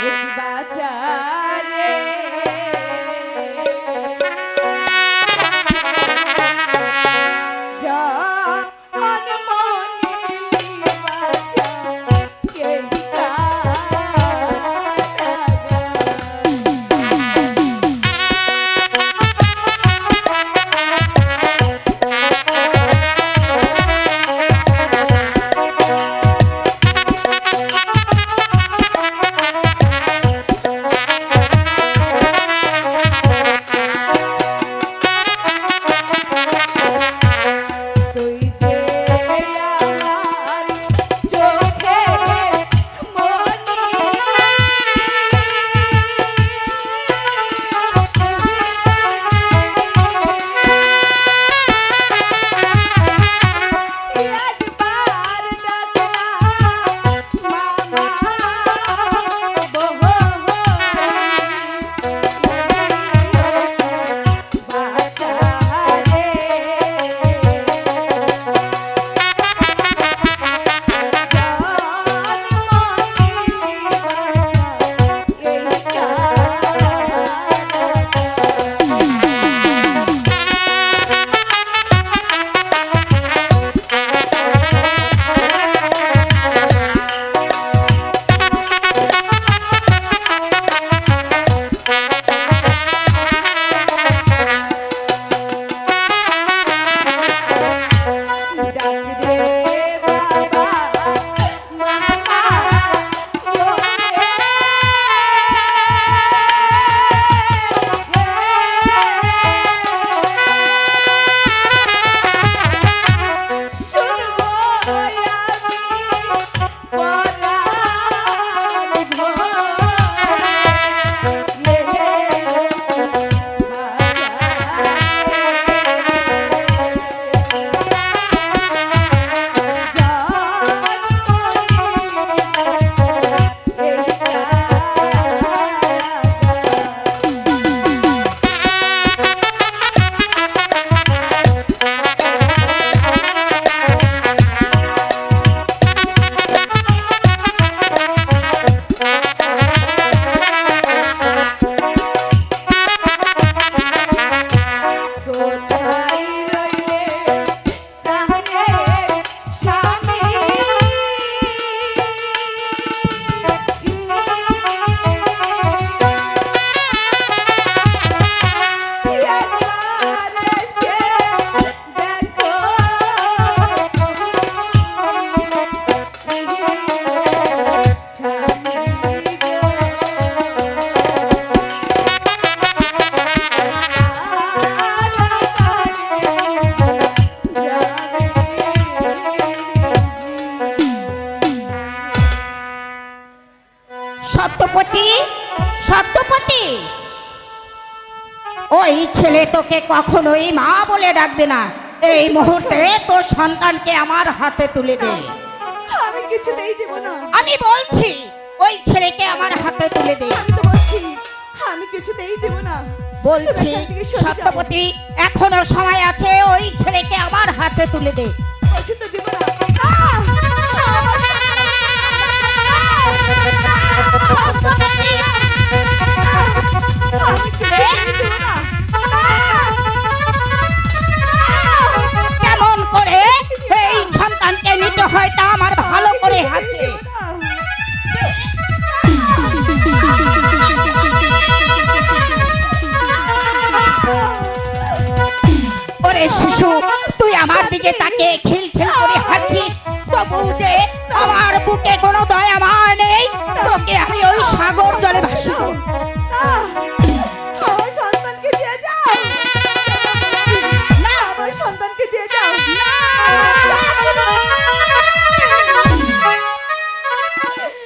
কি সত্যপতি? সত্যপতি? ওই ছেলে তোকে কখনোই মা বলে ডাকবে না। এই মুহূর্তে তোর সন্তানকে আমার হাতে তুলে দে। আমি কিছুতেই দেব না। আমি বলছি ওই ছেলেকে আমার হাতে তুলে দে। আমি তো বলছি আমি কিছুতেই দেব না। বলছি। সত্যপতি এখনও সময় আছে ওই ছেলেকে আমার হাতে তুলে দে। শিশু তুই আমার দিকে তাকে খিল খিল করে হাঁটছিস। তবু যে আমার বুকে কোনো দয়া